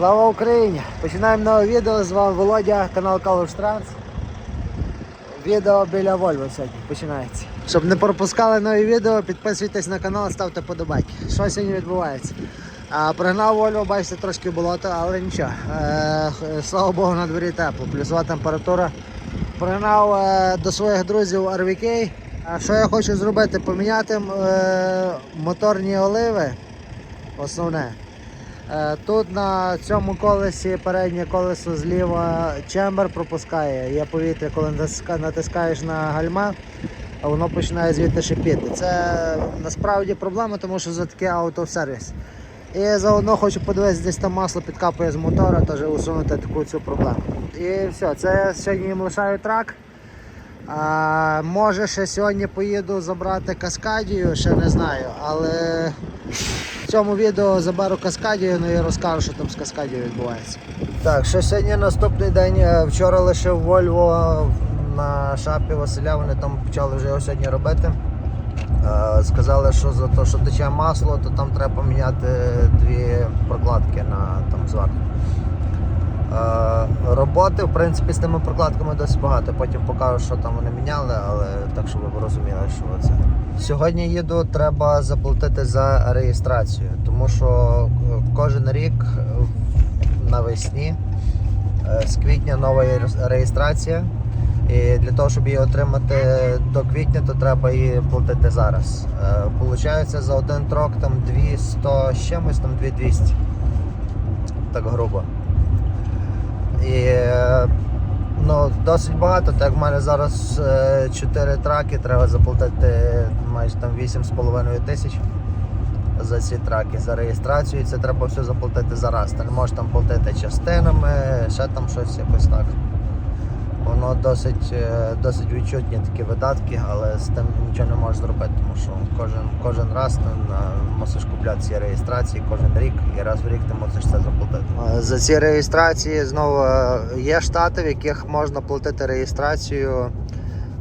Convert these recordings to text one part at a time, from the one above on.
Слава Україні! Починаємо нове відео. З вами Володя, канал Калуш Транс. Відео біля Вольво сьогодні починається. Щоб не пропускали нові відео, підписуйтесь на канал, ставте подобайки. Що сьогодні відбувається? А, пригнав Вольво, бачите, трошки болото, але нічого. Е, слава Богу, на дворі тепло, плюсова температура. Пригнав е, до своїх друзів RVK. А що я хочу зробити? Поміняти е, моторні оливи. Основне. Е, Тут на цьому колесі переднє колесо зліва чембер пропускає. Є повітря, коли натискаєш на гальма, воно починає звідти шипіти. Це насправді проблема, тому що за таке автосервіс. І заодно хочу подивитися, десь там масло підкапує з мотора, теж усунути таку цю проблему. І все, це сьогодні їм лишаю трак. А, може ще сьогодні поїду забрати каскадію, ще не знаю, але в цьому відео заберу каскадію ну і розкажу, що там з каскадією відбувається. Так, що сьогодні наступний день. Вчора Вчора в Вольво на шапі Василя, вони там почали вже його сьогодні робити. Е, Сказали, що за те, що тече масло, то там треба поміняти дві прокладки на там зверху. Е, Роботи, в принципі, з тими прокладками досить багато. Потім покажу, що там вони міняли, але так, щоб ви розуміли, що це. Сьогодні їду, треба заплатити за реєстрацію, тому що е, кожен рік е, навесні з квітня нова реєстрація. І для того, щоб її отримати до квітня, то треба її платити зараз. Получається за один трок там 200 з там 2200. Так грубо. І е, ну, досить багато, так в мене зараз 4 траки, треба заплатити майже там 8,5 тисяч за ці траки, за реєстрацію. Це треба все заплатити зараз. Ти не можеш там платити частинами, ще там щось якось так. Воно досить, е, досить відчутні такі видатки, але з тим нічого не можеш зробити, тому що кожен, кожен раз ти мусиш купляти ці реєстрації кожен рік і раз в рік ти мусиш це заплатити. За ці реєстрації знову е, є штати, в яких можна платити реєстрацію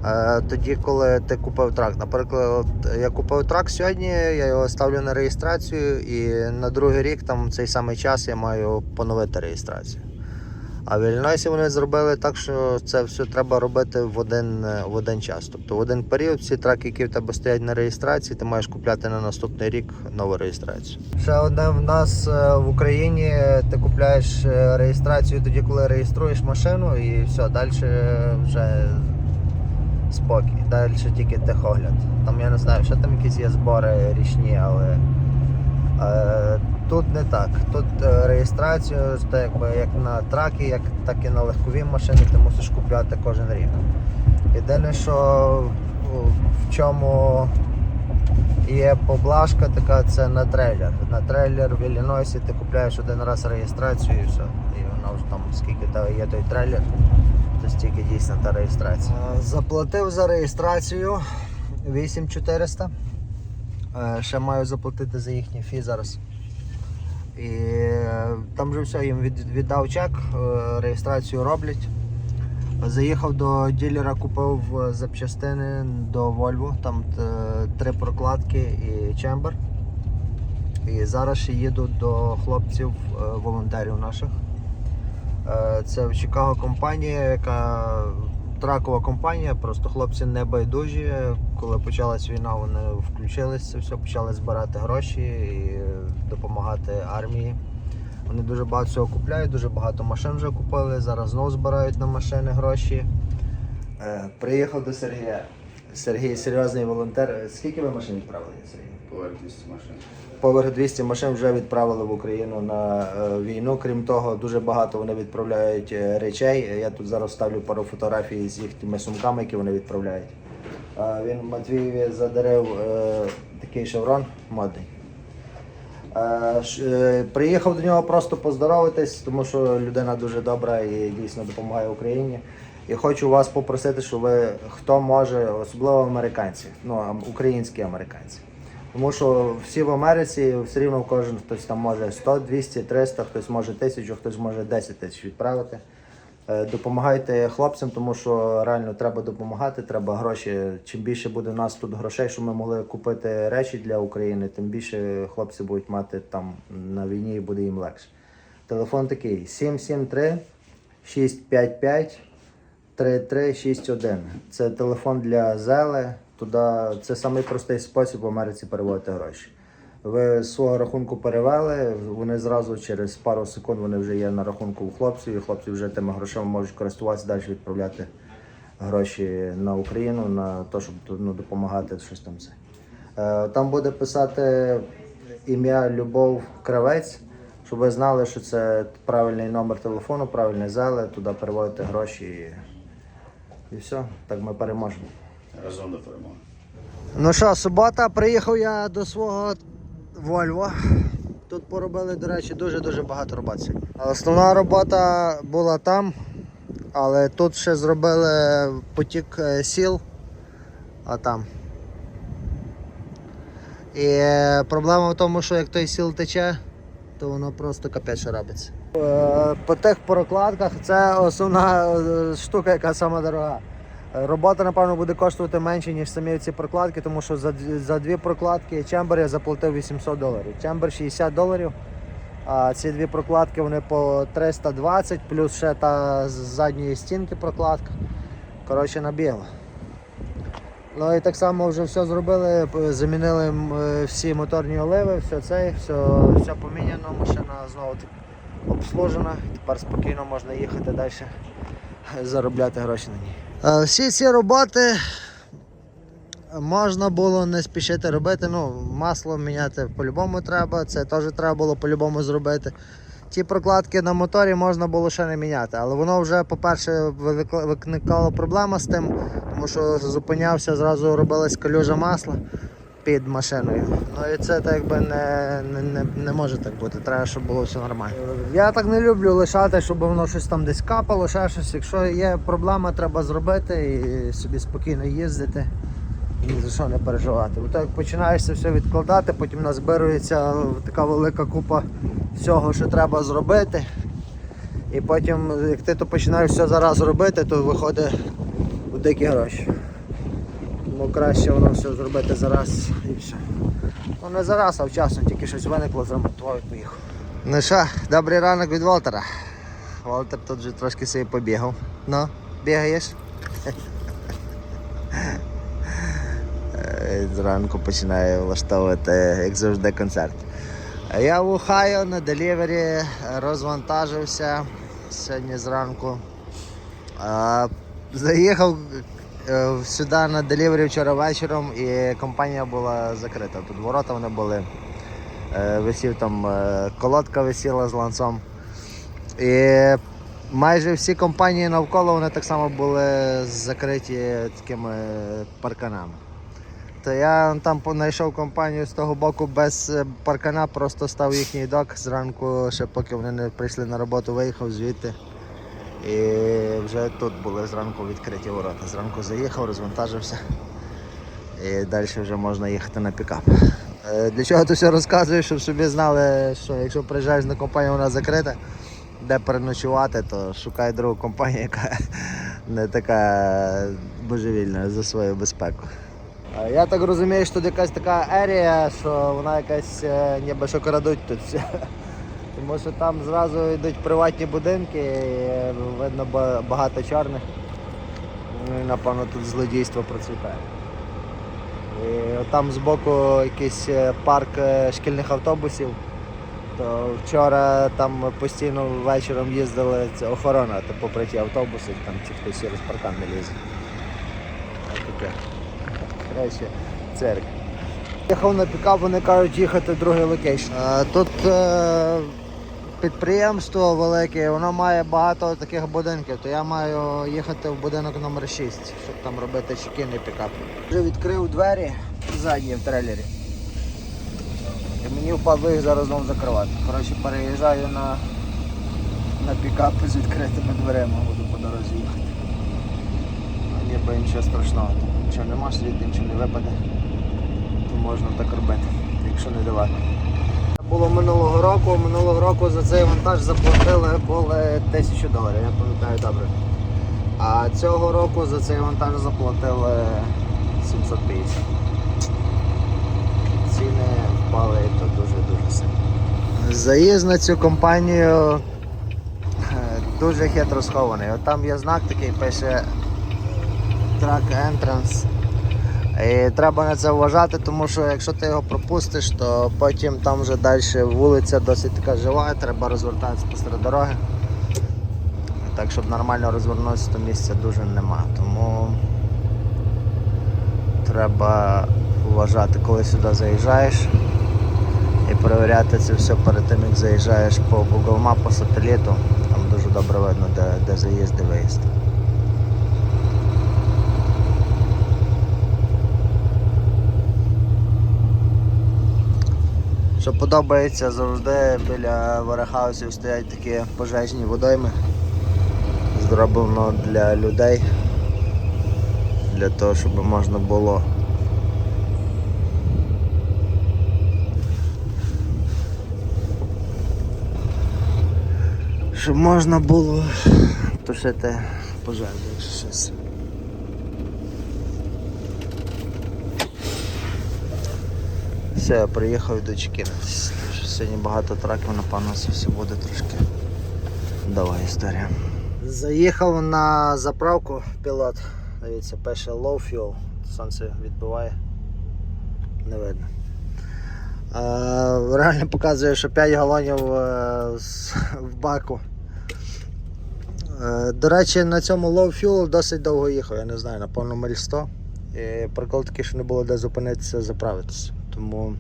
е, тоді, коли ти купив трак. Наприклад, я купив трак сьогодні, я його ставлю на реєстрацію, і на другий рік там в цей самий час я маю поновити реєстрацію. А в Іллінойсі вони зробили так, що це все треба робити в один, е, в один час. Тобто в один період всі траки, які в тебе стоять на реєстрації, ти маєш купляти на наступний рік нову реєстрацію. Ще одне в нас е, в Україні ти купляєш е, реєстрацію тоді, коли реєструєш машину, і все, далі вже спокій. Далі тільки техогляд. Там я не знаю, що там якісь є збори річні, але. Тут не так. Тут е, реєстрацію, так якби як на траки, як, так і на легкові машини ти мусиш купляти кожен рік. Єдине, що в чому є поблажка така, це на трейлер. На трейлер в Іллінойсі ти купляєш один раз реєстрацію і все. І вона вже там скільки в є той трейлер, то стільки дійсно та реєстрація. Заплатив за реєстрацію 8400. Е, Ще маю заплатити за їхній фі зараз. І е, там вже все, їм віддав чек, е, реєстрацію роблять. Заїхав до ділера, купив е, запчастини до Volvo, там три прокладки і чембер. І зараз їду до хлопців, волонтерів наших. Це в Чикаго компанія, яка тракова компанія, просто хлопці не байдужі. Коли почалась війна, вони включилися, все, почали збирати гроші і допомагати армії. Вони дуже багато всього купляють, дуже багато машин вже купили. Зараз знову збирають на машини гроші. Е, Приїхав до Сергія. Сергій серйозний волонтер. Скільки ви машин відправили, Сергій? Поверх 200 машин. Поверх 200 машин вже відправили в Україну на е, війну. Крім того, дуже багато вони відправляють е, речей. Я тут зараз ставлю пару фотографій з їхніми сумками, які вони відправляють. Він Матвієві задарив е, такий шеврон модний. Е, е, Приїхав до нього просто поздоровитись, тому що людина дуже добра і дійсно допомагає Україні. І хочу вас попросити, щоб ви хто може, особливо американці, ну українські американці. Тому що всі в Америці все рівно кожен хтось там може 100, 200, 300, хтось може 1000, хтось може 10 тисяч відправити. Е, Допомагайте хлопцям, тому що реально треба допомагати, треба гроші. Чим більше буде в нас тут грошей, щоб ми могли купити речі для України, тим більше хлопці будуть мати там на війні і буде їм легше. Телефон такий 773 655 3361. Це телефон для Зели. Туди це самий простий спосіб в Америці переводити гроші. Ви з свого рахунку перевели, вони зразу через пару секунд вони вже є на рахунку у хлопців, і хлопці вже тими грошима можуть користуватися далі відправляти гроші на Україну на те, щоб ну, допомагати щось там це. Е, Там буде писати ім'я Любов Кравець, щоб ви знали, що це правильний номер телефону, правильний зали, туди переводите гроші і, і все, так ми переможемо. Разом до перемоги. Ну що, субота, приїхав я до свого Вольво. Тут поробили, до речі, дуже-дуже багато робот сьогодні. Основна робота була там, але тут ще зробили потік е, сіл, а там. І е, проблема в тому, що як той сіл тече, то воно просто капець робиться. Е, По тих прокладках це основна штука, яка сама дорога. Е, Робота, напевно, буде коштувати менше, ніж самі ці прокладки, тому що за, за дві прокладки Чембер я заплатив 800 доларів. Чембер 60 доларів, а ці дві прокладки вони по 320, плюс ще та з задньої стінки прокладка. Коротше, набігло. Ну і так само вже все зробили, замінили е, всі моторні оливи, все це, все, все поміняно, машина знову обслужена. Тепер спокійно можна їхати далі, заробляти гроші на ній. Е, Всі ці роботи можна було не спішити робити. Ну, масло міняти по-любому треба, це теж треба було по-любому зробити. Ті прокладки на моторі можна було ще не міняти, але воно вже, по-перше, виникала проблема з тим, тому що зупинявся, зразу робилась калюжа масла під машиною. Ну і це так якби не, не, не, може так бути. Треба, щоб було все нормально. Я так не люблю лишати, щоб воно щось там десь капало, ще щось. Якщо є проблема, треба зробити і собі спокійно їздити. Ні за що не переживати. Бо так як починаєш все відкладати, потім назбирується така велика купа всього, що треба зробити. І потім, як ти то починаєш все зараз робити, то виходить у дикі гроші. Тому краще воно все зробити зараз і все. Ну не зараз, а вчасно, тільки щось виникло, зремонтував і поїхав. Ну що, добрий ранок від Волтера. Волтер тут вже трошки собі побігав. Ну, бігаєш? Е, Зранку починає влаштовувати, як завжди, концерт. Я в Ухайо на делівері розвантажився сьогодні зранку. Заїхав сюди на делівері вчора вечором і компанія була закрита. Тут ворота вони були. Е, Висів там е, колодка висіла з ланцом. І майже всі компанії навколо вони так само були закриті такими парканами. То я там знайшов компанію з того боку без е, паркана, просто став їхній док зранку, ще поки вони не прийшли на роботу, виїхав звідти. І вже тут були зранку відкриті ворота. Зранку заїхав, розвантажився. І далі вже можна їхати на пікап. Е, Для чого це все розказую, щоб собі знали, що якщо приїжджаєш на компанію, вона закрита, де переночувати, то шукай другу компанію, яка не така божевільна за свою безпеку. Е, Я так розумію, що тут якась така ерія, що вона якась е, ніби що крадуть тут все. Тому що там зразу йдуть приватні будинки, е, видно багато чорних. Ну і напевно тут злодійство процвітає. І там збоку якийсь е, парк е, шкільних автобусів. То вчора там постійно вечором їздили це охорона, то попри ті автобуси, там ті хтось через паркан не лізе. Таке. Коротше, цирк. Їхав на пікап, вони кажуть їхати в другий локейшн. Тут підприємство велике, воно має багато таких будинків, то я маю їхати в будинок номер 6, щоб там робити чекінний пікап. Вже відкрив двері задні в трейлері. І мені впадло їх зараз знову закривати. Коротше, переїжджаю на, на пікап з відкритими дверима, буду по дорозі їхати. Ніби нічого страшного. Нічого нема, світ нічого не випаде, то можна так робити, якщо не давати. Було минулого року, минулого року за цей вантаж заплатили були тисячу доларів, я пам'ятаю добре. А цього року за цей вантаж заплатили 750. Ціни впали то дуже-дуже сильно. Заїзд на цю компанію е, дуже хитро схований. От там є знак такий, пише Track Entrance. І треба на це вважати, тому що якщо ти його пропустиш, то потім там вже далі вулиця досить така жива, треба розвертатися посеред дороги. Так, щоб нормально розвернутися, то місця дуже нема. Тому треба вважати, коли сюди заїжджаєш і перевіряти це все перед тим, як заїжджаєш по Google Map, по сателіту. Там дуже добре видно, де, де заїзд, де виїзд. Що подобається завжди біля варехаусів стоять такі пожежні водойми. Зроблено для людей, для того, щоб можна було щоб можна було тушити пожежу, якщо щось. Все, приїхав до Чекінець. Сьогодні багато траків, напевно, це все буде трошки дова історія. Заїхав на заправку пілот. Дивіться, пише low fuel. Сонце відбиває. Не видно. Е, реально показує, що 5 галонів е, в баку. Е, до речі, на цьому low fuel досить довго їхав, я не знаю, напевно миль 100. І прикол такий, що не було де зупинитися, заправитися. Тому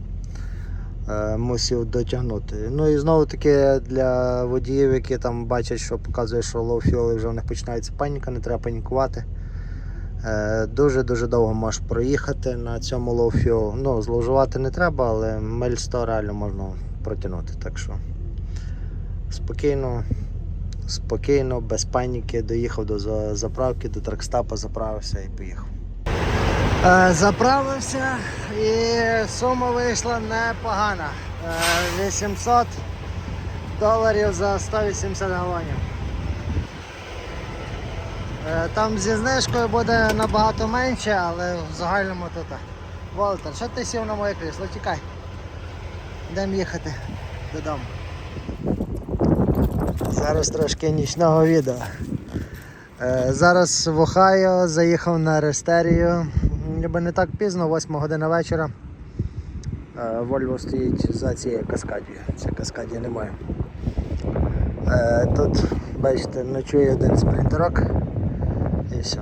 е, мусив дотягнути. Ну і знову таки для водіїв, які там бачать, що показує, що і вже в них починається паніка, не треба панікувати. Е, Дуже-дуже довго можеш проїхати на цьому fuel. Ну, зловживати не треба, але миль 100 реально можна протягнути. Так що спокійно, спокійно, без паніки доїхав до заправки, до тракстапа, заправився і поїхав. Е, Заправився і сума вийшла непогана. Е, 800 доларів за 180 галонів. Е, Там зі знижкою буде набагато менше, але в загальному то так. Волтер, що ти сів на моє крісло? Тікай. Йдемо їхати додому. Зараз трошки нічного відео. Е, Зараз в Охайо заїхав на Рестерію. Ніби не так пізно, 8 година вечора. Е, Вольво стоїть за цією каскадією. Це каскадії немає. Е, Тут, бачите, ночує один спринтерок. І все.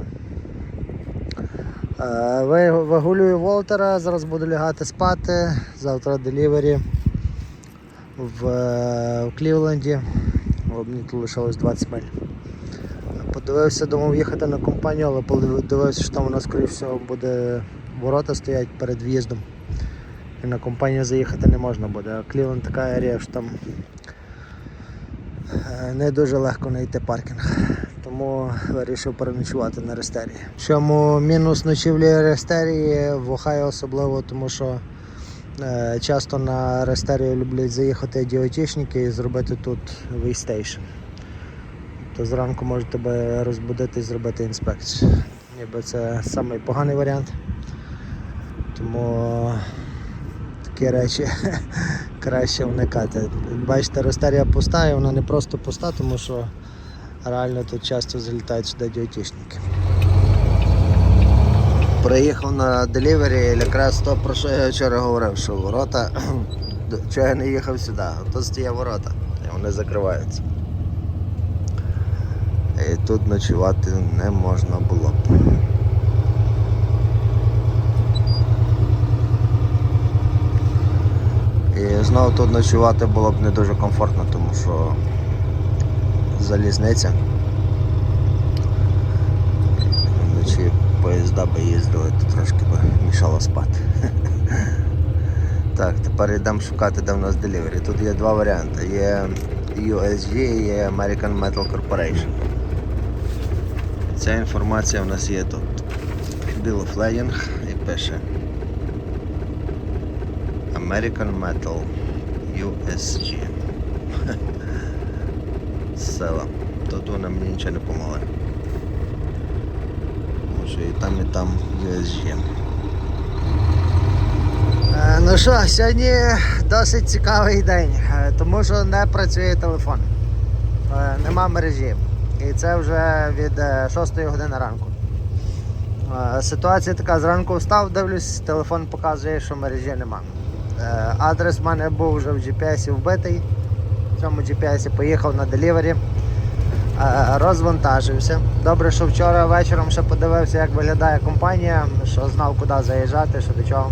Е, Вигулюю Волтера, зараз буду лягати спати. Завтра делівері в, е, Клівленді. Мені тут лишилось 20 миль. Подивився, думав їхати на компанію, але подивився, що там у нас, скоріш всього, буде ворота стоять перед в'їздом. І на компанію заїхати не можна буде. А Клівленд така арія, що там е, не дуже легко знайти паркінг. Тому вирішив переночувати на Рестерії. Чому мінус ночівлі Рестерії в Охайо особливо, тому що е, часто на Рестерію люблять заїхати діотішники і зробити тут вейстейшн. То зранку можуть тебе розбудити і зробити інспекцію. Ніби це самий поганий варіант. Тому такі речі краще уникати. Бачите, Рестерія пуста і вона не просто пуста, тому що реально тут часто залітають сюди діотішники. Приїхав на делівері, якраз то про що я вчора говорив, що ворота, чого я не їхав сюди, тут стоять ворота, і вони закриваються. І тут ночувати не можна було б. І знову тут ночувати було б не дуже комфортно, тому що залізниця. Вночі поїзда би їздили, то трошки би мішало спати. Так, тепер йдемо шукати, де в нас делівері. Тут є два варіанти. Є USG і є American Metal Corporation. Ця інформація в нас є тут. Lading і пише American Metal USG. Села. Тут мені нічого не помогли. Тому що і там, і там USG. Е, Ну що, сьогодні досить цікавий день, е, тому що не працює телефон. Е, Нема мережі. І це вже від 6 години ранку. Е, Ситуація така, зранку встав, дивлюсь, телефон показує, що мережі нема. Е, Адрес в мене був вже в GPS вбитий. В цьому GPS поїхав на делівері. Е, Розвантажився. Добре, що вчора вечором ще подивився, як виглядає компанія, що знав, куди заїжджати, що до чого.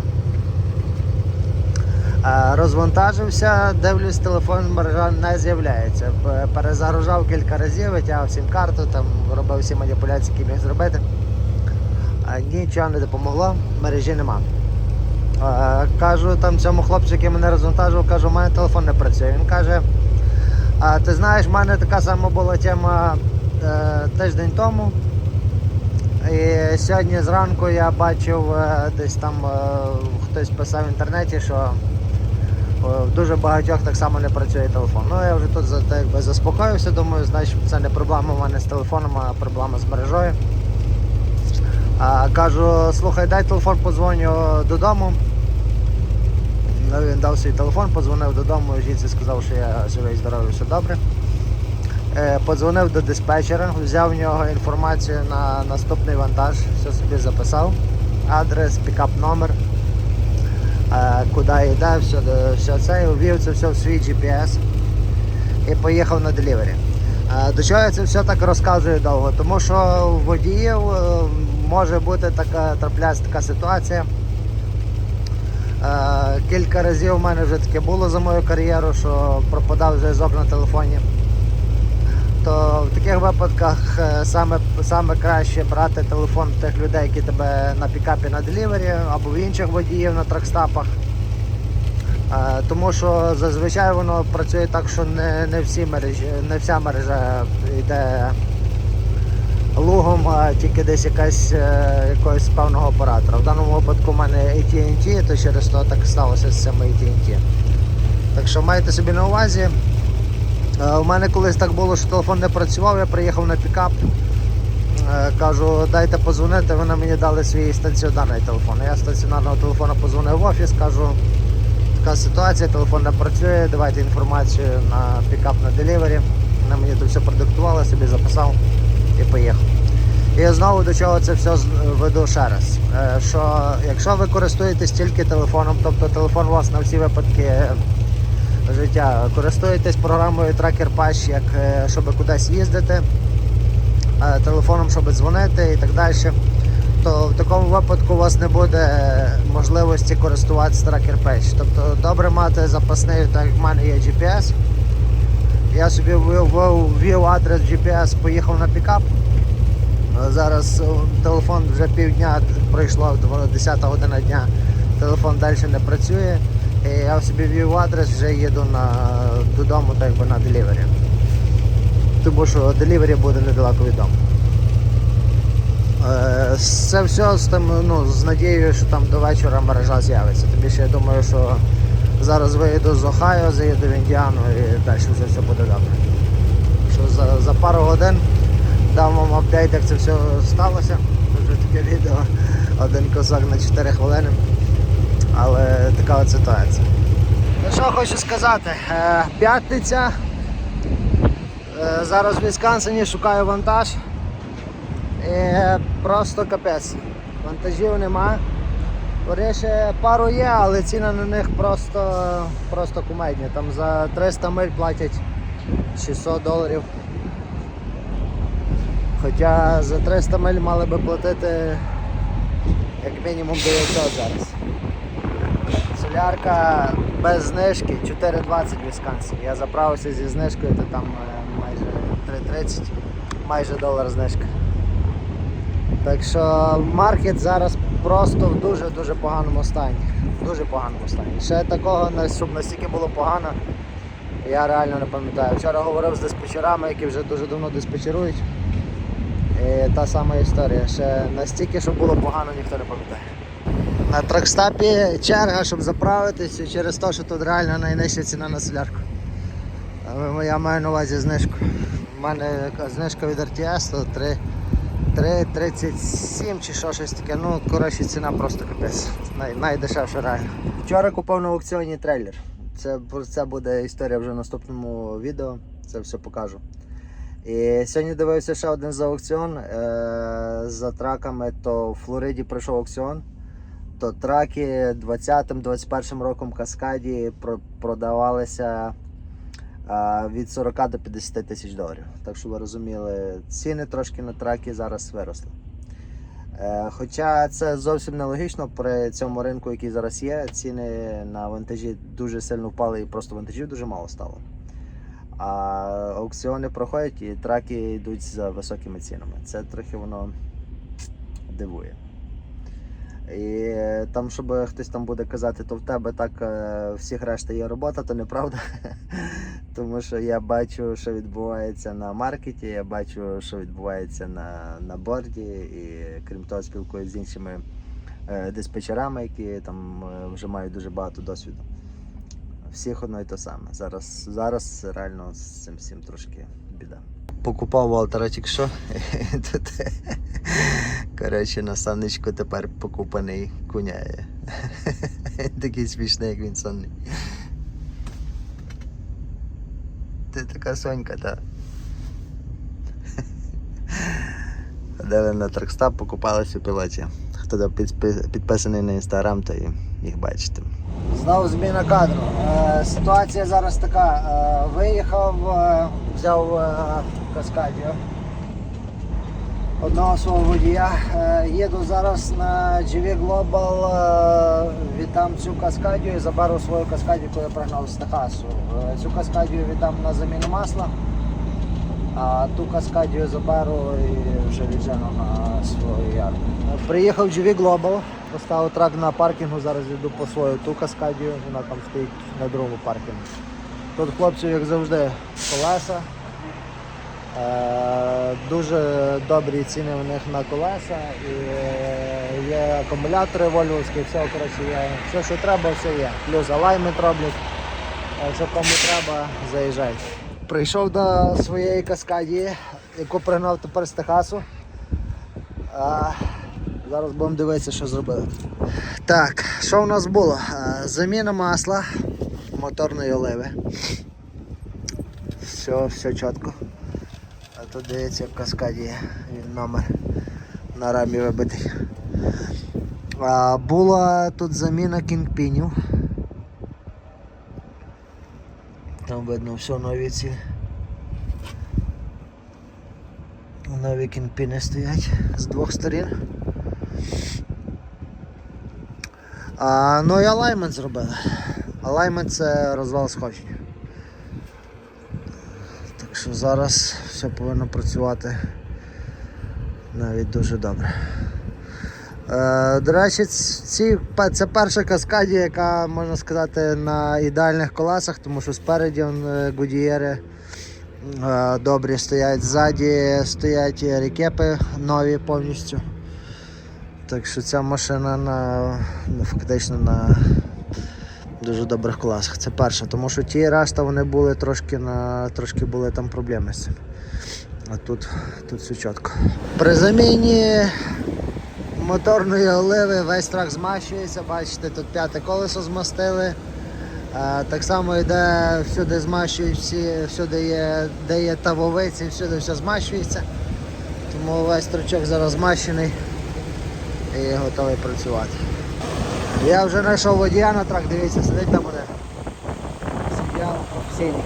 Розвантажився, дивлюсь, телефон мережа не з'являється. Перезагружав кілька разів, витягав сім-карту, там робив всі маніпуляції, які міг зробити. Нічого не допомогло, мережі нема. Кажу там цьому хлопцю, який мене розвантажував, кажу, у мене телефон не працює. Він каже, ти знаєш, в мене така сама була тема е, тиждень тому. І сьогодні зранку я бачив е, десь там е, хтось писав в інтернеті, що в дуже багатьох так само не працює телефон. Ну я вже тут так, якби заспокоївся, думаю, значить це не проблема в мене з телефоном, а проблема з мережою. А, кажу, слухай, дай телефон, подзвоню додому. Ну, він дав свій телефон, подзвонив додому, жінці сказав, що я живий, здоровий, все добре. Е, Подзвонив до диспетчера, взяв в нього інформацію на наступний вантаж, все собі записав. Адрес, пікап номер, е, куди йде, все, все це, і ввів це все в свій GPS і поїхав на делівері. До чого я це все так розказую довго? Тому що у водіїв е, може бути така трапляється така ситуація. Е, Кілька разів у мене вже таке було за мою кар'єру, що пропадав зв'язок на телефоні. То в таких випадках е, саме, саме краще брати телефон тих людей, які тебе на пікапі на делівері або в інших водіїв на тракстапах. Е, Тому що зазвичай воно працює так, що не, не, всі мережі, не вся мережа йде лугом, а тільки десь якась е, якогось певного оператора. В даному випадку в мене AT&T, то через то так сталося з цим AT&T. Так що майте собі на увазі. Е, У мене колись так було, що телефон не працював, я приїхав на пікап. Е, Кажу, дайте позвонити, вони мені дали свій стаціонарний телефон. Я стаціонарного телефону позвонив в офіс, кажу, така ситуація, телефон не працює, давайте інформацію на пікап на делівері. Вони мені тут все продиктували, собі записав і поїхав. І знову до чого це все веду ще раз. Е, Що якщо ви користуєтесь тільки телефоном, тобто телефон у вас на всі випадки життя, користуєтесь програмою Tracker Patch, як е, щоб кудись їздити, е, телефоном, щоб дзвонити і так далі, то в такому випадку у вас не буде можливості користуватися Tracker Patch. Тобто добре мати запасний, так як в мене є GPS. Я собі ввів, адрес GPS, поїхав на пікап. Е, Зараз е, телефон вже півдня пройшло, 10 година дня. Телефон далі не працює. І я собі ввів адрес, вже їду на, додому, так якби на делівері. Тому що делівері буде недалеко від дому. Е, Це все з, тим, ну, з надією, що там до вечора мережа з'явиться. Тобі ще я думаю, що зараз виїду з Ohio, заїду в Індіану і далі вже все буде добре. Що за, за пару годин дам вам апдейт, як це все сталося. Вже таке відео, один кусок на 4 хвилини. Але така от ситуація. Ну що хочу сказати, Е, п'ятниця. Е, Зараз в Вісконсині шукаю вантаж. І просто капець. Вантажів нема. Вірніше, пару є, але ціна на них просто, просто кумедні. Там за 300 миль платять 600 доларів. Хоча за 300 миль мали би платити як мінімум 900 зараз. Солярка без знижки 4,20 в Вісконсині. Я заправився зі знижкою, то там е, майже 3,30, майже долар знижка. Так що маркет зараз просто в дуже-дуже поганому стані. В дуже поганому стані. Ще такого, щоб настільки було погано, я реально не пам'ятаю. Вчора говорив з диспетчерами, які вже дуже давно диспетчерують. І та сама історія. Ще настільки, щоб було погано, ніхто не пам'ятає. На тракстапі черга, щоб заправитись, і через те, що тут реально найнижча ціна на солярку. Я маю на увазі знижку. У мене знижка від RTS, то 3, 3,37 чи що щось таке. Ну, коротше, ціна просто капець. Най, найдешевша реально. Вчора купив на аукціоні трейлер. Це, це буде історія вже в наступному відео. Це все покажу. І сьогодні дивився ще один за аукціон е, за траками, то в Флориді пройшов аукціон. То траки 20-21 роком Каскаді про- продавалися від 40 до 50 тисяч доларів. Так що ви розуміли, ціни трошки на траки зараз виросли. Е, Хоча це зовсім нелогічно при цьому ринку, який зараз є, ціни на вантажі дуже сильно впали і просто вантажів дуже мало стало. А аукціони проходять і траки йдуть за високими цінами. Це трохи воно дивує. І там, щоб хтось там буде казати, то в тебе так е, всіх решта є робота, то неправда. Тому що я бачу, що відбувається на маркеті, я бачу, що відбувається на, на борді, і крім того, спілкуюся з іншими е, диспетчерами, які там е, вже мають дуже багато досвіду. Всіх одно і те саме. Зараз, зараз реально з цим всім трошки біда. Покупав Валтера тільки що. Коротше, на санечку тепер покупаний куняє. Такий смішний, як він сонний. Ти така сонька, та. Ходили на тракстап, покупалися у пілоті. Хто підписаний на інстаграм, то їх бачите. Знову зміна кадру. Е, ситуація зараз така. Е, виїхав, е, взяв е, Каскадіо одного свого водія. Е, їду зараз на GV Global, е, віддам цю Каскадію і заберу свою Каскадію, яку я пригнав з Техасу. Е, цю Каскадію віддам на заміну масла, а ту Каскадію заберу і вже віджену на свою ярку. Приїхав GV Global, поставив трак на паркінгу, зараз йду по свою ту Каскадію, вона там стоїть на другому паркінгу. Тут хлопців, як завжди, колеса. Е, Дуже добрі ціни в них на колеса. І е, є акумулятори вольвовські, все, коротше, є. все, що треба, все є. Плюс алаймент роблять. Якщо кому треба, заїжджайте. Прийшов до своєї каскадії, яку пригнав тепер з Техасу. Зараз будемо дивитися, що зробили. Так, що в нас було? Е, Заміна масла моторної оливи. Все, все чітко. Тут дивіться, в каскаді він номер на рамі вибитий. А, була тут заміна кінгпінів. Там видно все нові ці. Нові кінгпіни стоять з двох сторін. А, ну і алаймент зробили. Алаймент це розвал сходження. Так що зараз все повинно працювати навіть дуже добре. Е, до речі, ці, це перша каскадія, яка, можна сказати, на ідеальних колесах, тому що спереді е, гудієри е, добрі стоять, ззаді стоять рекепи нові повністю. Так що ця машина на, фактично на дуже добрих колесах. Це перша, тому що ті решта вони були трошки на трошки були там проблеми з цим. А тут, тут все чітко. При заміні моторної оливи весь трак змащується, бачите, тут п'яте колесо змастили. Так само йде всюди змащують всі, всюди є, де є тавовиці, всюди все змащується. Тому весь трачок зараз змащений і готовий працювати. Я вже знайшов водія на трак, дивіться, сидить там один. Сидяв професійний.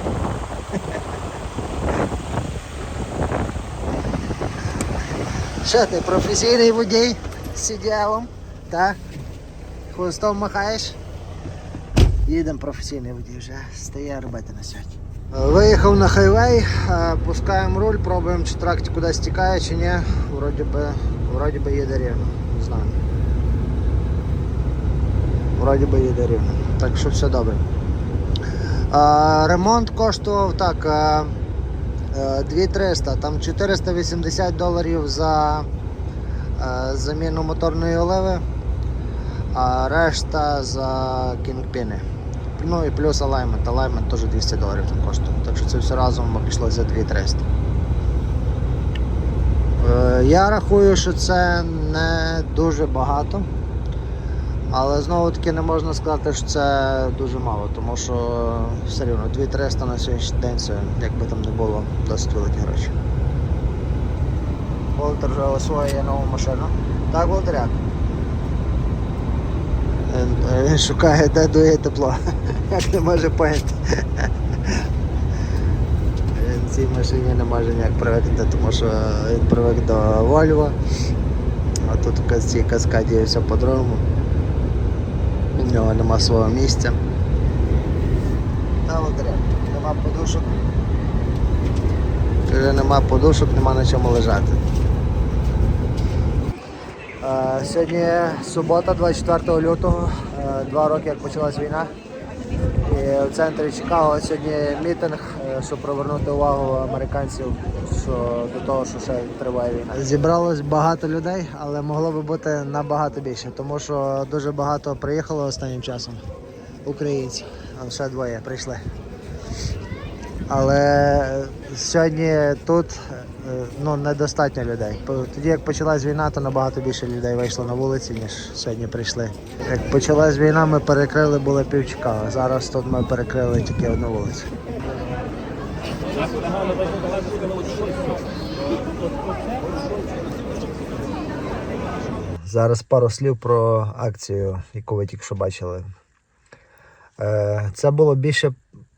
Що ти, професійний водій з сидялом? Так? Хвостом махаєш? Їдемо професійний водій вже стає робити на сьогодні. Виїхав на хайвей, е, пускаємо руль, пробуємо, чи трак кудись стікає, чи ні. Вроді би, вроді би їде рівно. Не знаю. Вроді би їде рівно. Так що все добре. А, ремонт коштував так. а, е, 2300, там 480 доларів за заміну моторної оливи, а решта за кінгпіни. Ну і плюс алаймент. Алаймент теж 200 доларів там коштує. Так що це все разом обійшлося за 2300. Е, Я рахую, що це не дуже багато. Але знову таки не можна сказати, що це дуже мало, тому що все рівно 2300 на сьогоднішній день це, як би там не було, досить великі гроші. Волтер вже освоює нову машину. Так, Волтеряк? Е, він шукає, де дує тепло. Як не може поняти. Він цій машині не може ніяк привикнути, тому що він привик до Volvo. А тут в цій каскаді все по-другому. У нього нема свого місця. Нема подушок. Вже нема подушок, нема на чому лежати. Е, Сьогодні субота, 24 лютого, е, два роки як почалась війна. І в центрі Чикаго сьогодні мітинг, щоб привернути увагу американців що, до того, що ще триває війна. Зібралось багато людей, але могло би бути набагато більше, тому що дуже багато приїхало останнім часом українців. А ще двоє прийшли. Але сьогодні тут е, ну, недостатньо людей. Тоді як почалась війна, то набагато більше людей вийшло на вулиці, ніж сьогодні прийшли. Як почалась війна, ми перекрили було пів Чикаго. Зараз тут ми перекрили тільки одну вулицю. Зараз пару слів про акцію, яку ви тільки що бачили. Е, Це було більше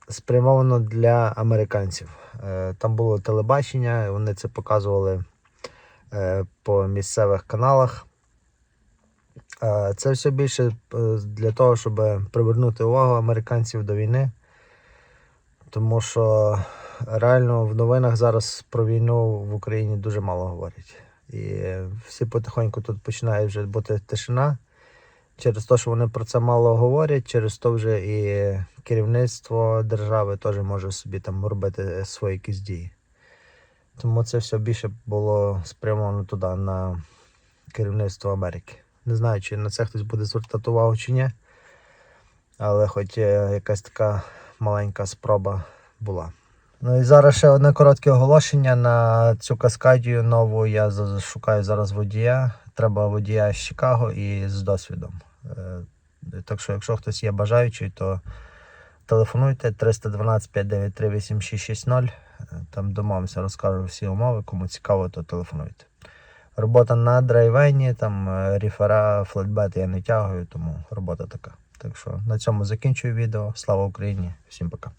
спрямовано для американців. Е, Там було телебачення, вони це показували е, по місцевих каналах. Це все більше для того, щоб привернути увагу американців до війни. Тому що реально в новинах зараз про війну в Україні дуже мало говорять. І всі потихоньку тут починає вже бути тишина. Через те, що вони про це мало говорять, через то вже і керівництво держави теж може собі там робити свої якісь дії. Тому це все більше було спрямовано туди, на керівництво Америки. Не знаю, чи на це хтось буде звертати увагу чи ні. Але хоч е, якась така маленька спроба була. Ну і зараз ще одне коротке оголошення на цю каскадію нову. Я шукаю зараз водія. Треба водія з Чикаго і з досвідом. Е, Так що, якщо хтось є бажаючий, то телефонуйте 312 593 8660. Е, Там домовимося, розкажу всі умови. Кому цікаво, то телефонуйте. Робота на драйвені, там е, ріфера, флетбет я не тягую, тому робота така. Так що на цьому закінчую відео. Слава Україні! Всім пока.